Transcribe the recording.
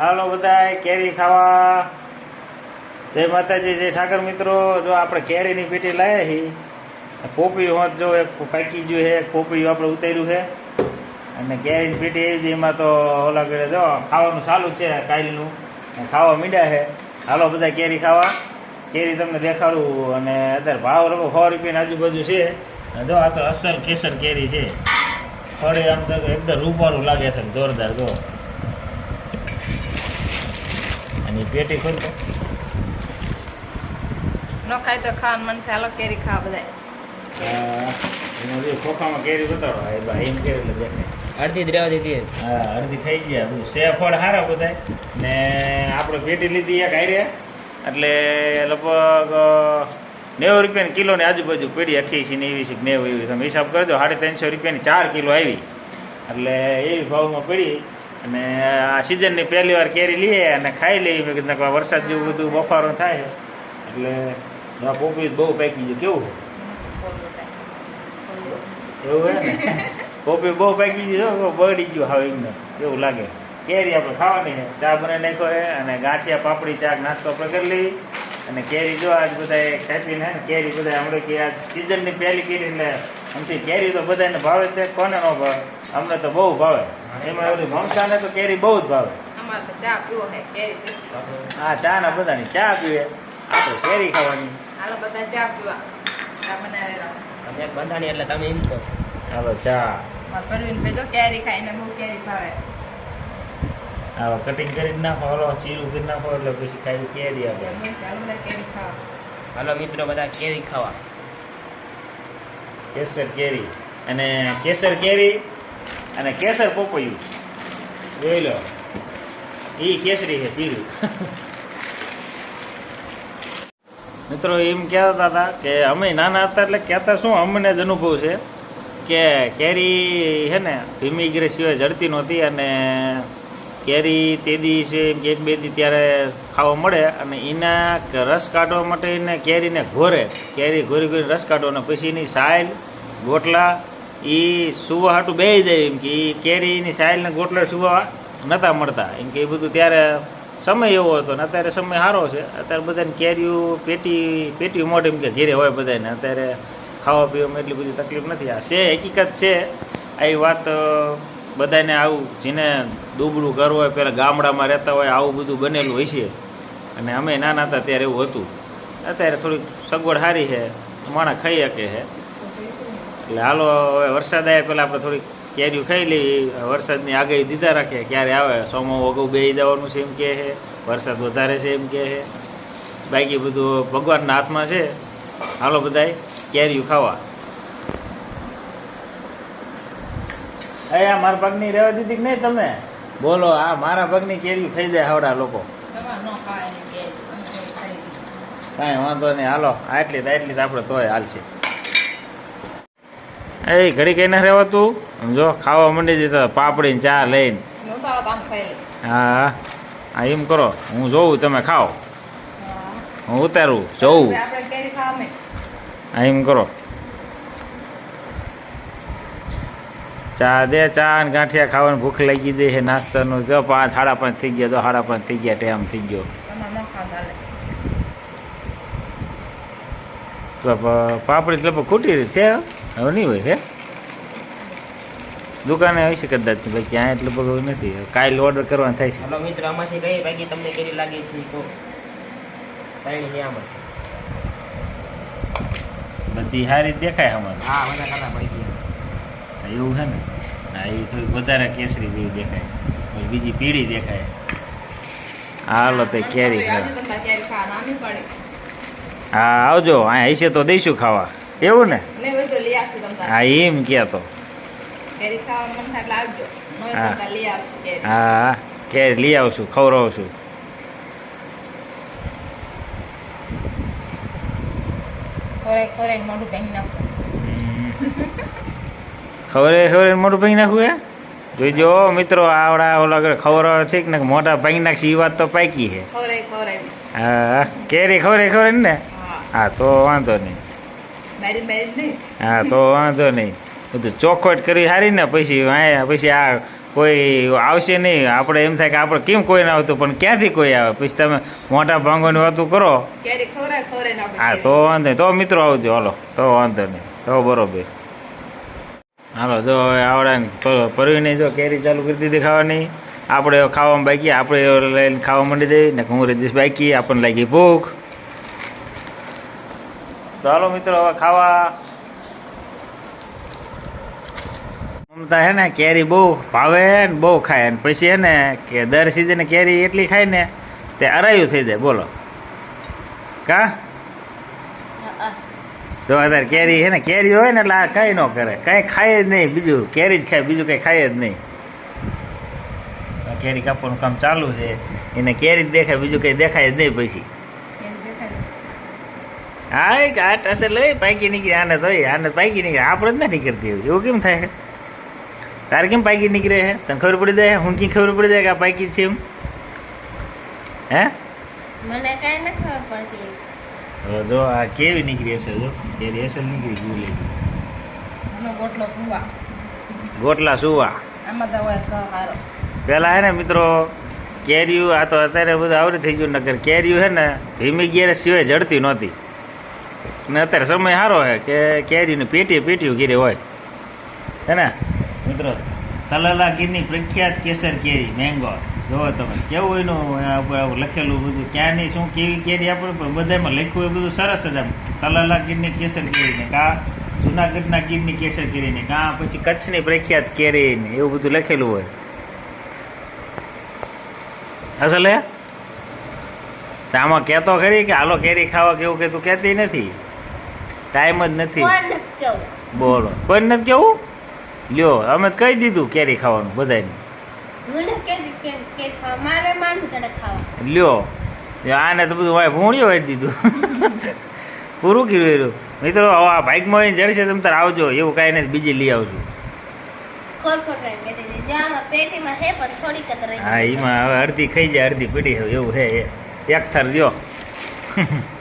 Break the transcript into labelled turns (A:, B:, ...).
A: હાલો બધા કેરી ખાવા. જય માતાજી, જય ઠાકર મિત્રો. જો આપણે કેરીની પેટી લાવ્યા છીએ પોપી હોત જો એક પાકી ગયું છે એક પોપી આપણે ઉતાર્યું છે અને કેરીની પેટી એવી એમાં તો ઓલા કરે જો, ખાવાનું ચાલુ છે કાલનું. ખાવા મીડ્યા છે હાલો બધા કેરી ખાવા. કેરી તમને દેખાડું. અને અત્યારે ભાવ રમો સો રૂપિયાની આજુબાજુ છે. જો, આ તો અસલ કેસર કેરી છે. થોડી આમ તો એકદમ રૂપારું લાગે છે જોરદાર, જો. અને પેટી ખોલતો
B: ન ખાય તો ખાવાનું મન થાય. હાલો કેરી ખા બધા
A: ખોખામાં કેરી બતાડો એ ભાઈ એમ કેરી એટલે દેખાય
C: અડધી જ રહેવા દીધી
A: હા અડધી થઈ ગયા. બધું સે ફળ સારા બધા ને આપણે પેટી લીધી એક આયરે એટલે લગભગ નેવું રૂપિયાની કિલોની આજુબાજુ પેઢી અઠ્યાસી ને એવી છે કે નેવું એવી. તમે હિસાબ કરજો સાડી ત્રણસો રૂપિયાની ચાર કિલો આવી. એટલે એવી ભાવમાં પડી. અને આ સિઝનની પહેલી વાર કેરી લઈએ અને ખાઈ લઈએ. મેં કીધું વરસાદ જેવું બધું બફારો થાય. એટલે આ પોપી બહુ પાકી છે. કેવું. એવું હે ને? પોપી બહુ પાકી ગયું બળી ગયું હવે એમને. એવું લાગે. કેરી આપણે ખાવાની છે. ચા બનાવી નાખ્યો છે અને ગાંઠિયા પાપડી ચાક નાસ્તો આપણે કરી લેવી અને કેરી જો આજ બધા કાપીને હે ને કેરી બધા હમણાં કે આ સિઝનની પહેલી કેરી એટલે આમથી કેરી તો બધાને ભાવે છે. કોને ન ભાવે? અમને તો બહુ ભાવે. એમાં ઓલી મમસાને તો કેરી બહુ જ ભાવે.
B: તો ચા પીવો કેરી
A: હા ચા ના બધાની ચા પીવે. આપણે કેરી ખાવાની.
B: હાલો બધા ચા પીવા.
C: તમે એક બંધાણી એટલે તમે એમ કહો.
A: હાલો ચા.
B: મારા પરવીન ભાઈ જો કેરી ખાઈને બહુ કેરી ભાવે.
A: હા કટિંગ કરી નાખો હલો ચીરું કરી નાખો એટલે પછી ખાઈ કેરી આપણે
B: કેરી ખાવા.
C: હાલો મિત્રો બધા કેરી ખાવા.
A: કેસર કેરી. અને કેસર કેરી અને કેસર પોપૈયું. જોઈ લો. એ કેસરી છે પીરું મિત્રો એમ કહેતા હતા કે અમે નાના હતા એટલે કહેતા શું અમને જ અનુભવ છે કે કેરી છે ને ભીમીગ્રે સિવાય જડતી નહોતી અને કેરી તે દિવસે એમ કે એક બે દી ત્યારે ખાવા મળે અને એના રસ કાઢવા માટે એને કેરીને ઘોરે. કેરી ઘોરી ઘોરી રસ કાઢો અને પછી એની સાયલ ગોટલા એ સુવા હાટું બે જાય એમ કે એ કેરીની સાયલ ને ગોટલા સુવા નહોતા મળતા. એમ કે એ બધું ત્યારે સમય એવો હતો ને અત્યારે સમય સારો છે. અત્યારે બધાને કેરીઓ, પેટી પેટી મોઢ એમ કે ઘેરે હોય બધાને અત્યારે ખાવા પીવામાં એટલી બધી તકલીફ નથી. આ છે, હકીકત છે. આ વાત બધાને આવું જેને દુબળું ઘર હોય પહેલાં ગામડામાં રહેતા હોય, આવું બધું બનેલું હોય છે. અને અમે નાના હતા ત્યારે એવું હતું. અત્યારે થોડીક સગવડ સારી છે. માણસ ખાઈ શકે છે. એટલે હાલો હવે વરસાદ આવે પહેલાં આપણે થોડીક કેરીઓ ખાઈ લઈએ. વરસાદની આગાહી દીધા રાખીએ. ક્યારે આવે? સોમો અગાઉ બે જવાનું છે એમ કહે છે. વરસાદ વધારે છે એમ કહે છે. બાકી બધું ભગવાનના હાથમાં છે. હાલો બધાય કેરીઓ ખાવા. અહીંયા મારા પગની રહેવા દીધી કે નહીં તમે? બોલો આ મારા પગની કેરીઓ ખાઈ જાય હવડા લોકો. કાંઈ વાંધો નહીં. હાલો આટલી તો આટલી તો આપણે તોય હાલશે. એ ઘડી કઈ ના રહેવાતું જો ખાવા મંડી દીધા પાપડી ને ચા લઈને. હા હા એમ કરો. હું જોઉં તમે ખાઓ.
B: હું
A: ઉતારું જોઉં. હા એમ કરો. ચા દે ચા ને ગાંઠિયા ખાવાની ભૂખ લાગી દે છે નાસ્તાનું. જો પાંચ સાડા પાંચ થઈ ગયા તો સાડા પાંચ થઈ ગયા ટાઈમ થઈ ગયો. પાપડી લગભગ ખૂટી રહી છે હવે નહીં હોય હે? દુકાને આવી છે કદાચ ભાઈ ક્યાં એટલે બધું નથી. કાલ ઓર્ડર કરવાનો થાય છે.
C: હાલો મિત્રો આમાંથી કઈ બાકી તમને કેવી લાગે છે? આમાં.
A: બધી સારી દેખાય અમારે
C: હા બધા પડી ગયા.
A: એવું છે ને? હા એ થોડીક વધારે કેસરી જેવી દેખાય. બીજી પીળી દેખાય. હાલો તો કેરી ખાવા. હા આવજો અહીંયા હશે તો દઈશું ખાવા. એવું ને. હા એમ કે તો. હા.
B: તમ લઈ આવશું કેરી.
A: હા કેરી લઈ આવશું ખવડાવશું. ખવરે ખવરે મોટું ભાઈ નાખવું હે? જોઈજો મિત્રો આવડા ઓલા ખબર છે કે ને મોટા ભાઈ નાખશે એ વાત તો પાકી છે હા કેરી ખવરે ખવરે ને?
B: હા
A: તો વાંધો નહીં.
B: નહીં.
A: હા તો વાંધો નહીં. બધું ચોખવટ કરી સારી ને પછી પછી આ કોઈ આવશે નહીં. આપણે એમ થાય કે આપણે કેમ કોઈ ના આવતું પણ ક્યાંથી કોઈ આવે? પછી તમે મોટા ભાંગોની વાતું કરો. હા તો વાંધો નહીં. તો મિત્રો આવજો હાલો. તો વાંધો નહીં. તો બરોબર. હાલો જો હવે પરવી પરવીને જો કેરી ચાલુ કરી દીધી ખાવાની. આપણે ખાવામાં બાકી આપણે લઈને ખાવા માંડી દઈએ ને હું રજીશ બાકી આપણને લાગી ભૂખ. તો મિત્રો, હવે ખાવા. મમતા હે ને, કેરી બહુ ભાવે ને બહુ ખાય. ને પછી હે ને, કે દર સિઝને કેરી એટલી ખાય ને, તે અરાયું થઈ જાય. બોલો. કા. જો અત્યારે કેરી હે ને, કેરી હોય ને એટલે આ કંઈ ન કરે. કંઈ ખાય જ નહીં બીજું. કેરી જ ખાય, બીજું કંઈ ખાય જ નહીં. કેરી કાપવાનું કામ ચાલુ છે. એને કેરી જ દેખાય, બીજું કંઈ દેખાય જ નહીં પછી. હા એક આટ અસર લઈ પાકી નીકળી આને તો આને પાકી નીકળે. આપણે જ નથી કરતી એવું કેમ થાય? તારે કેમ પાકી નીકળે છે તને ખબર પડી જાય? હું કેમ ખબર પડી જાય કે આ પાકી છે એમ? હે?
B: મને કાંઈ નથી ખબર પડતી.
A: જો આ કેવી નીકળી હશે જો? કેરી અસર નીકળી ગયું લે
B: ગોટલો સુવા.
A: ગોટલા સુવા.
B: આમાં તો હારો.
A: પેલા હે ને મિત્રો કેરીયું આ તો અત્યારે બધું આવરી થઈ ગયું નગર કેરીયું હે ને ધીમી ગેર સિવાય જડતી નહોતી. ને અત્યારે સમય સારો છે કે કેરીને પેટી પેટીયું ઘીરે હોય. હે ને? મિત્રો તલાલા ગીરની પ્રખ્યાત કેસર કેરી મેંગો જોવો તમે, કેવું એનું લખેલું બધું, ક્યાંની શું કેવી કેરી આપણે, પણ બધામાં લખ્યું એ બધું સરસ જ આમ. તલાલા ગીરની કેસર કેરી ને કા જુનાગઢના ગીરની કેસર કેરીને, કા પછી કચ્છની પ્રખ્યાત કેરી ને એવું બધું લખેલું હોય. અસલ હે? આમાં કહેતો ખરી કે, હાલો, કેરી ખાવા કેવું કે તું કહેતી નથી. ટાઈમ જ નથી. બોલો. કોઈ નથી કેવું? લ્યો અમે કહી દીધું કેરી ખાવાનું બધાને લ્યો. આને તો બધું વાય ભૂણ્યું હોય દીધું. પૂરું કર્યું એનું. મિત્રો હવે આ બાઇકમાં આવીને જડશે તમે તાર આવજો. એવું કાંઈ નથી બીજી લઈ આવજો. હા એમાં હવે અડધી ખાઈ જાય અડધી પડી હવે એવું છે એ. એક થર જો.